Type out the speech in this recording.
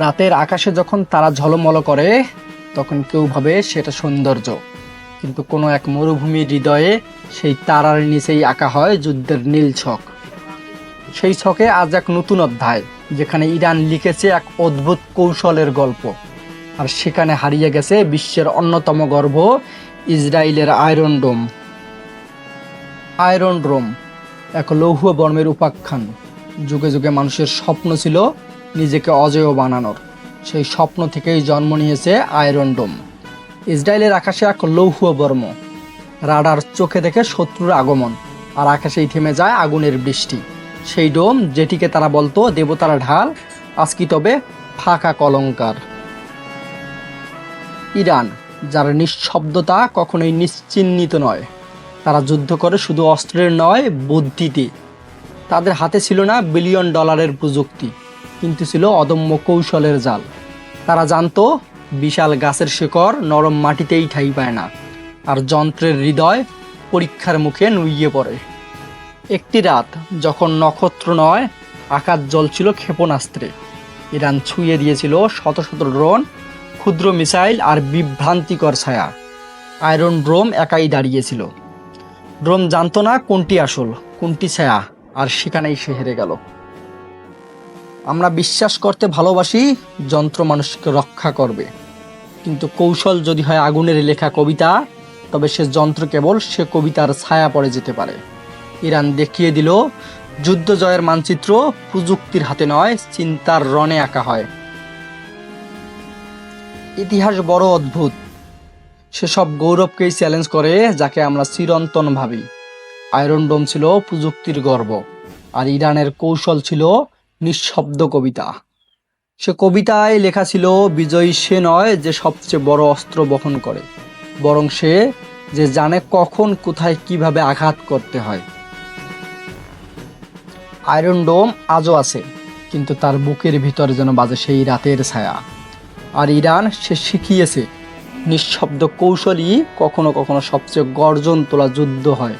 রাতের আকাশে যখন তারা ঝলমল করে, তখন কেউ ভাবে সেটা সৌন্দর্য। কিন্তু কোনো এক মরুভূমির হৃদয়ে সেই তারার নিচেই আঁকা হয় যুদ্ধের নীল ছক। সেই ছকে আজ এক নতুন অধ্যায়, যেখানে ইরান লিখেছে এক অদ্ভুত কৌশলের গল্প। আর সেখানে হারিয়ে গেছে বিশ্বের অন্যতম গর্ভ, ইসরায়েলের আয়রন ডোম। আয়রন ডোম, এক লৌহ বর্মের উপাখ্যান। যুগে যুগে মানুষের স্বপ্ন ছিল নিজেকে অজেয় বানানোর। সেই স্বপ্ন থেকেই জন্ম নিয়েছে আয়রন ডোম। ইসরায়েলের আকাশে এক লৌহ বর্ম। রাডার চোখে দেখে শত্রুর আগমন, আর আকাশেই থেমে যায় আগুনের বৃষ্টি। সেই ডোম, যেটিকে তারা বলতো দেবতার ঢাল আজ কি তবে ফাঁকা কলঙ্কার। ইরান, যার নিঃশব্দতা কখনোই নিশ্চিহ্নিত নয়। তারা যুদ্ধ করে শুধু অস্ত্রের নয়, বুদ্ধিতে। তাদের হাতে ছিল না বিলিয়ন ডলারের প্রযুক্তি। কিন্তু ছিল অদম্য কৌশলের জাল। তারা জানতো, বিশাল গাছের শিকড় নরম মাটিতেই ঠাই পায় না, আর যন্ত্রের হৃদয় পরীক্ষার মুখে নুইয়ে পড়ে। একটি রাত যখন নক্ষত্র নয়, আকাশ জ্বলছিল ক্ষেপণাস্ত্রে। ইরান ছুঁয়ে দিয়েছিল শত শত ড্রোন, ক্ষুদ্র মিসাইল আর বিভ্রান্তিকর ছায়া। আয়রন ড্রোম একাই দাঁড়িয়েছিল। ড্রোম জানতো না কোনটি আসল, কোনটি ছায়া, আর সেখানেই সে হেরে গেল। আমরা বিশ্বাস করতে ভালোবাসি, যন্ত্র মানুষকে রক্ষা করবে। কিন্তু কৌশল যদি হয় আগুনের লেখা কবিতা, তবে সে যন্ত্র কেবল সে কবিতার ছায়া পড়ে যেতে পারে। ইরান দেখিয়ে দিল, যুদ্ধ জয়ের মানচিত্র প্রযুক্তির হাতে নয়, চিন্তার রণে আঁকা হয়। ইতিহাস বড় অদ্ভুত। সেসব গৌরবকেই চ্যালেঞ্জ করে, যাকে আমরা চিরন্তন ভাবি। আয়রন ডোম ছিল প্রযুক্তির গর্ব, আর ইরানের কৌশল ছিল নিঃশব্দ কবিতা। সে কবিতায় লেখা ছিল, বিজয়ী সে নয় যে সবচেয়ে বড় অস্ত্র বহন করে, বরং সে যে জানে কখন, কোথায়, কীভাবে আঘাত করতে হয়। আয়রন ডোম আজও আছে, কিন্তু তার বুকের ভিতরে যেন বাজে সেই রাতের ছায়া। আর ইরান, সে শিখিয়েছে, নিঃশব্দ কৌশলই কখনো কখনো সবচেয়ে গর্জন তোলা যুদ্ধ হয়।